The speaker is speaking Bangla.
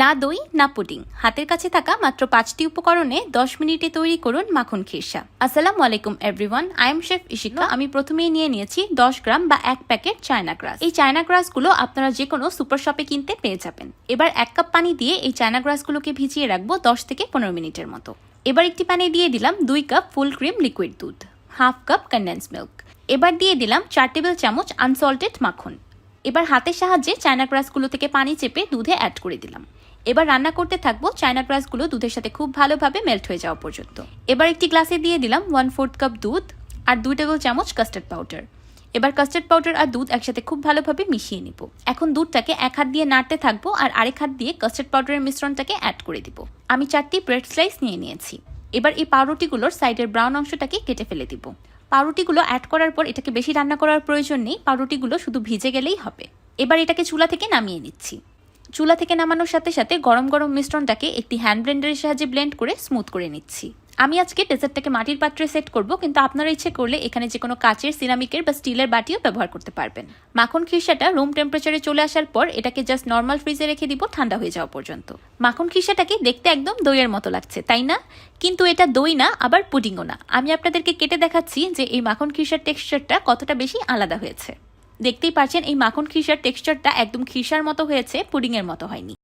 না দই না পুডিং। হাতের কাছে থাকা মাত্র পাঁচটি উপকরণে দশ মিনিটে তৈরি করুন মাখন খিরসা। আসসালামু আলাইকুম everyone I am chef Ishika আমি প্রথমেই নিয়ে নিয়েছি দশ গ্রাম বা এক প্যাকেট চায়না গ্রাস। এই চায়না গ্রাসগুলো আপনারা যে কোনো সুপার শপে কিনতে পেয়ে যাবেন। এবার এক কাপ পানি দিয়ে এই চায়না গ্রাসগুলোকে ভিজিয়ে রাখব দশ থেকে পনেরো মিনিটের মতো। এবার একটি প্যানে দিয়ে দিলাম দুই কাপ ফুল ক্রিম লিকুইড দুধ হাফ কাপ কন্ডেন্স মিল্ক এবার দিয়ে দিলাম চার টেবিল চামচ আনসল্টেড মাখন। এবার হাতের সাহায্যে চায়না গ্রাসগুলো থেকে পানি চেপে দুধে অ্যাড করে দিলাম। এবার রান্না করতে থাকব চায়না গ্রাসগুলো দুধের সাথে খুব ভালোভাবে মেল্ট হয়ে যাওয়া পর্যন্ত। এবার একটি গ্লাসে দিয়ে দিলাম ওয়ান ফোর্থ কাপ দুধ আর দুই টেবিল চামচ কাস্টার্ড পাউডার এবার কাস্টার্ড পাউডার আর দুধ একসাথে খুব ভালোভাবে মিশিয়ে নিব। এখন দুধটাকে এক হাত দিয়ে নাড়তে থাকব আর আরেক হাত দিয়ে কাস্টার্ড পাউডারের মিশ্রণটাকে অ্যাড করে দিব। আমি চারটি ব্রেড স্লাইস নিয়ে নিয়েছি। এবার এই পাউরুটিগুলোর সাইডের ব্রাউন অংশটাকে কেটে ফেলে দিব। পাউরুটিগুলো অ্যাড করার পর এটাকে বেশি রান্না করার প্রয়োজন নেই, পাউরুটিগুলো শুধু ভিজে গেলেই হবে। এবার এটাকে চুলা থেকে নামিয়ে নিচ্ছি। চুলা থেকে নামানোর সাথে সাথে গরম গরম মিশ্রণটাকে একটি হ্যান্ড ব্লেন্ডারের সাহায্যে ব্লেন্ড করে স্মুথ করে নিচ্ছি। আমি আজকে ডেজার্টটাকে মাটির পাত্রে সেট করব, কিন্তু আপনারা ইচ্ছে করলে এখানে যে কোনো কাচের সিরামিকের বা স্টিলের বাটিও ব্যবহার করতে পারবেন। মাখন খিসাটা রুম টেম্পারেচারে চলে আসার পর এটাকে জাস্ট নর্মাল ফ্রিজে রেখে দিব, ঠান্ডা হয়ে যাওয়া পর্যন্ত। মাখন খিসাটাকে দেখতে একদম দইয়ের মতো লাগছে, তাই না? কিন্তু এটা দই না, আবার পুডিংও না। আমি আপনাদেরকে কেটে দেখাচ্ছি যে এই মাখন খিসার টেক্সচারটা কতটা বেশি আলাদা হয়েছে। দেখতেই পাচ্ছেন, এই মাখন খিরসার টেক্সচারটা একদম খিসার মতো হয়েছে, পুডিংয়ের মতো হয়নি।